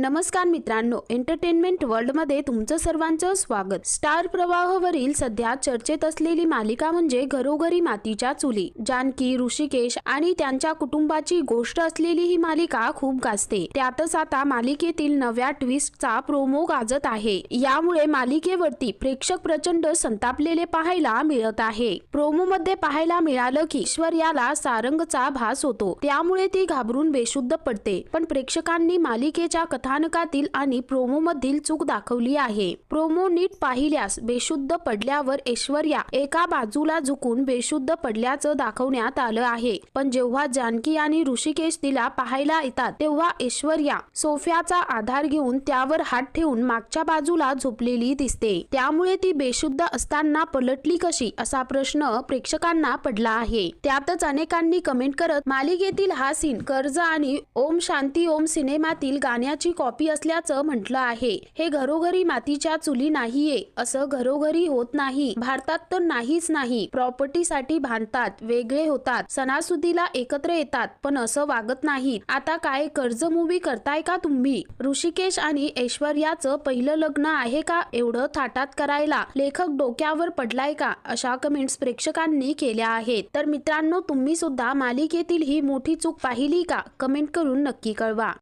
नमस्कार मित्रांनो एंटरटेनमेंट वर्ल्डमध्ये तुमचं सर्वांचं स्वागत. स्टार प्रवाहवरील सध्या चर्चेत असलेली मालिका म्हणजे घरोघरी मातीच्या चुली. जानकी ऋषिकेश आणि त्यांच्या कुटुंबाची गोष्ट असलेली ही मालिका खूप गाजते. त्यातच आता मालिकेतील नव्या ट्विस्टचा प्रोमो गाजत आहे. यामुळे मालिकेवरती प्रेक्षक प्रचंड संतापलेले पाहायला मिळत आहे. प्रोमो मध्ये पाहायला मिळालं की ऐश्वर्याला सारंगचा भास होतो. त्यामुळे ती घाबरून बेशुद्ध पडते. पण प्रेक्षकांनी मालिकेच्या कथा स्थानकातील आणि प्रोमो मधील चूक दाखवली आहे. प्रोमो नीट पाहिल्यास बेशुद्ध पडल्यावर ऐश्वर्या एका बाजूला झुकून बेशुद्ध पडल्याचं दाखवण्यात आलं आहे. पण जेव्हा जानकी आणि ऋषिकेश तिला पाहायला येतात तेव्हा ऐश्वर्या सोफ्याचा आधार घेऊन त्यावर हात ठेवून मागच्या बाजूला झोपलेली दिसते. त्यामुळे ती बेशुद्ध असताना पलटली कशी असा प्रश्न प्रेक्षकांना पडला आहे. त्यातच अनेकांनी कमेंट करत मालिकेतील हा सीन कर्ज आणि ओम शांती ओम सिनेमातील गाण्याची कॉपी असल्याचं म्हटलं आहे. हे घरोघरी मातीच्या चुली नाहीये असं घरोघरी होत नाही. भारतात तर नाहीच नाही. प्रॉपर्टीसाठी भांडतात वेगळे होतात. सणासुदीला एकत्र येतात पण असं वागत नाहीत. आता काय कर्ज मूवी करताय का तुम्ही? ऋषिकेश आणि ऐश्वर्याचं पहिलं लग्न आहे का एवढं थाटात करायला? लेखक डोक्यावर पडलाय का? अशा कमेंट्स प्रेक्षकांनी केल्या आहेत. तर मित्रांनो तुम्ही सुद्धा मालिकेतील ही मोठी चूक पाहिली का? कमेंट करून नक्की कळवा.